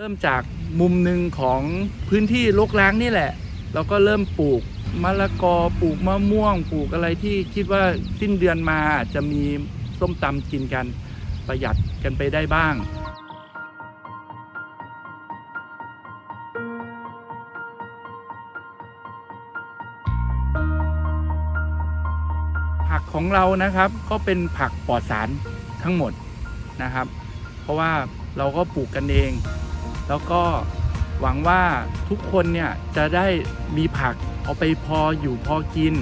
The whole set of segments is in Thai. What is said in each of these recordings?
เริ่มจากมุมหนึ่งของพื้นที่รกร้างนี่แหละ เราก็เริ่มปลูกมะละกอปลูกมะม่วง ปลูกอะไรที่คิดว่าสิ้นเดือนมาจจะมีส้มตำกินกันประหยัดกันไปได้บ้างผักของเรานะครับก็เป็นผักปลอดสารทั้งหมดนะครับ เพราะว่าเราก็ปลูกกันเอง แล้วก็หวังว่าทุกคนเนี่ยจะได้มีผักเอาไปพออยู่พอกิน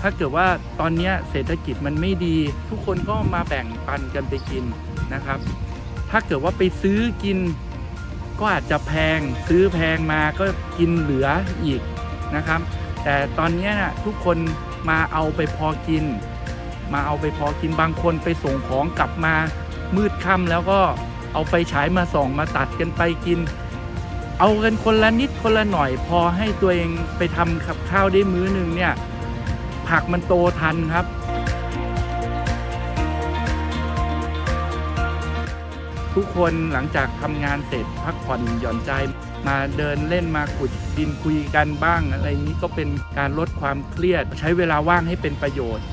ถ้าเกิดว่าตอนนี้เศรษฐกิจมันไม่ดี ทุกคนก็มาแบ่งปันกันไปกินนะครับ ถ้าเกิดว่าไปซื้อกิน ก็อาจจะแพงซื้อแพงมาก็กินเหลืออีกนะครับ แต่ตอนนี้นะทุกคนมาเอาไปพอกิน มาเอาไปพอกินบางคนไปส่งของกลับมามืดค่ำแล้วก็ เอาไฟฉายมาส่องมาตัดกันไปกิน เอากันคนละนิดคนละหน่อย พอให้ตัวเองไปทำกับข้าวได้มื้อหนึ่งเนี่ย ผักมันโตทันครับ ทุกคนหลังจากทำงานเสร็จพักผ่อนหย่อนใจมาเดินเล่นมาขุดดินคุยกันบ้างอะไรนี้ก็เป็นการลดความเครียด ใช้เวลาว่างให้เป็นประโยชน์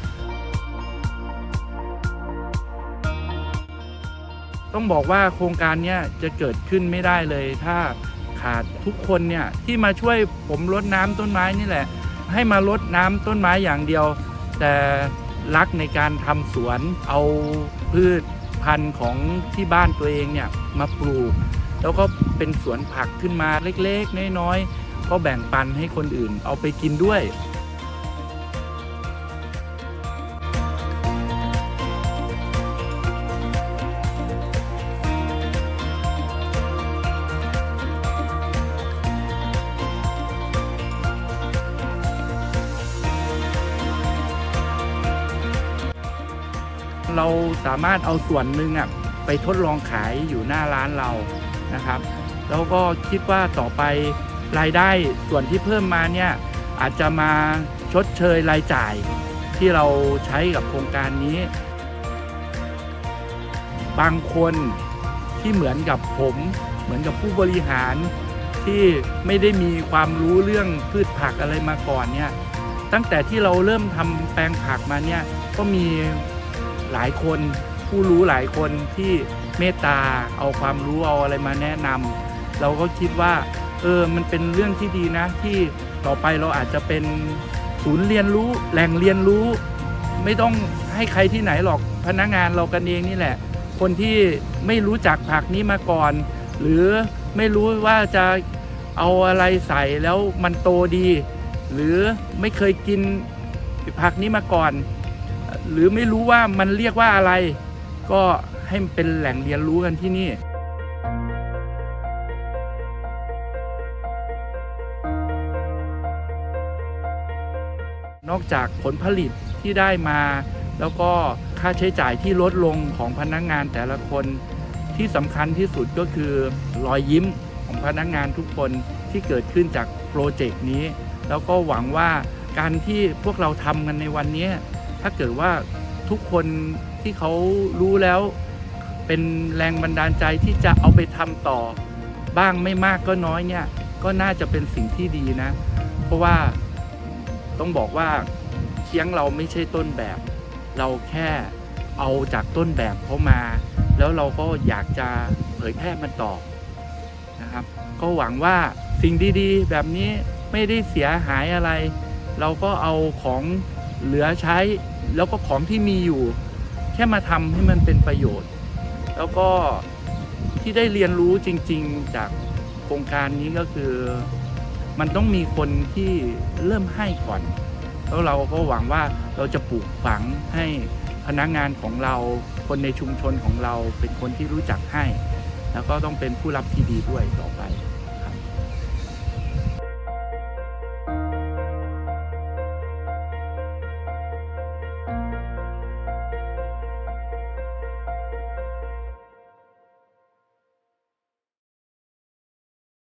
ต้องบอกว่าโครงการนี้จะเกิดขึ้นไม่ได้เลย ถ้าขาดทุกคนเนี่ยที่มาช่วยผมรดน้ำต้นไม้นี่แหละ ให้มารดน้ำต้นไม้อย่างเดียว แต่รักในการทำสวนเอาพืชพันธุ์ของที่บ้านตัวเองเนี่ยมาปลูก แล้วก็เป็นสวนผักขึ้นมาเล็กๆ น้อยๆก็แบ่งปันให้คนอื่นเอาไปกินด้วย เราสามารถเอาส่วนหนึ่งอะไปทดลองขายอยู่หน้าร้านเรานะครับ แล้วก็คิดว่าต่อไปรายได้ส่วนที่เพิ่มมาเนี่ยอาจจะมาชดเชยรายจ่ายที่เราใช้กับโครงการนี้ บางคนที่เหมือนกับผม เหมือนกับผู้บริหารที่ไม่ได้มีความรู้เรื่องพืชผักอะไรมาก่อนเนี่ยตั้งแต่ที่เราเริ่มทำแปลงผักมาเนี่ยก็มี หลายคนผู้รู้หลายคนที่เมตตาเอาความรู้เอาอะไรมาแนะนำเราก็คิดว่าเออมันเป็นเรื่องที่ดีนะ ที่ต่อไปเราอาจจะเป็นศูนย์เรียนรู้แหล่งเรียนรู้ ไม่ต้องให้ใครที่ไหนหรอกพนักงานเรากันเองนี่แหละ คนที่ไม่รู้จักผักนี้มาก่อน หรือไม่รู้ว่าจะเอาอะไรใส่แล้วมันโตดี หรือไม่เคยกินผักนี้มาก่อน หรือไม่รู้ว่ามันเรียกว่าอะไร ก็ให้มันเป็นแหล่งเรียนรู้กันที่นี่นอกจากผลผลิตที่ได้มา แล้วก็ค่าใช้จ่ายที่ลดลงของพนักงงานแต่ละคนที่สำคัญที่สุดก็คือรอยยิ้มของพนักงงานทุกคนที่เกิดขึ้นจากโปรเจกต์นี้ แล้วก็หวังว่าการที่พวกเราทำกันในวันนี้ ถ้าเกิดว่าทุกคนที่เขารู้แล้ว เป็นแรงบันดาลใจที่จะเอาไปทำต่อ บ้างไม่มากก็น้อยเนี่ย ก็น่าจะเป็นสิ่งที่ดีนะ เพราะว่าต้องบอกว่าเคียงเราไม่ใช่ต้นแบบ เราแค่เอาจากต้นแบบเขามา แล้วเราก็อยากจะเผยแพร่มันต่อนะครับ ก็หวังว่าสิ่งดีๆ แบบนี้ไม่ได้เสียหายอะไร เราก็เอาของเหลือใช้ แล้วก็ของที่มีอยู่ แค่มาทำให้มันเป็นประโยชน์ แล้วก็ที่ได้เรียนรู้จริง ๆ จากโครงการนี้ก็คือ มันต้องมีคนที่เริ่มให้ก่อน แล้วเราก็หวังว่าเราจะปลูกฝังให้พนักงานของเราคนในชุมชนของเราเป็นคนที่รู้จักให้ แล้วก็ต้องเป็นผู้รับที่ดีด้วยต่อไป